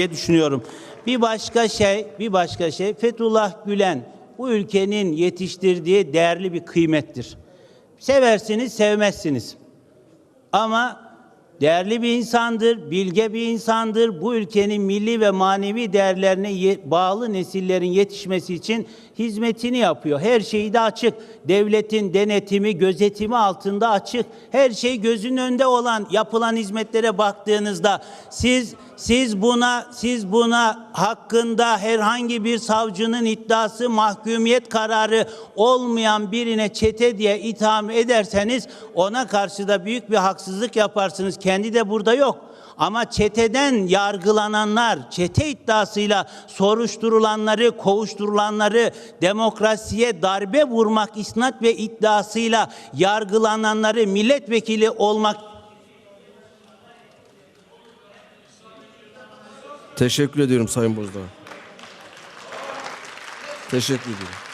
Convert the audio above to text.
diye düşünüyorum. Bir başka şey, bir başka şey Fethullah Gülen bu ülkenin yetiştirdiği değerli bir kıymettir. Seversiniz, sevmezsiniz. Ama değerli bir insandır, bilge bir insandır. Bu ülkenin milli ve manevi değerlerine bağlı nesillerin yetişmesi için hizmetini yapıyor. Her şeyi de açık. Devletin denetimi, gözetimi altında açık. Her şey gözünün önünde olan yapılan hizmetlere baktığınızda siz siz buna siz buna hakkında herhangi bir savcının iddiası mahkumiyet kararı olmayan birine çete diye itham ederseniz ona karşı da büyük bir haksızlık yaparsınız. Kendi de burada yok. Ama çeteden yargılananlar, çete iddiasıyla soruşturulanları, kovuşturulanları, demokrasiye darbe vurmak isnat ve iddiasıyla yargılananları milletvekili olmak Teşekkür ediyorum Sayın Bozdağ. Teşekkür ediyorum.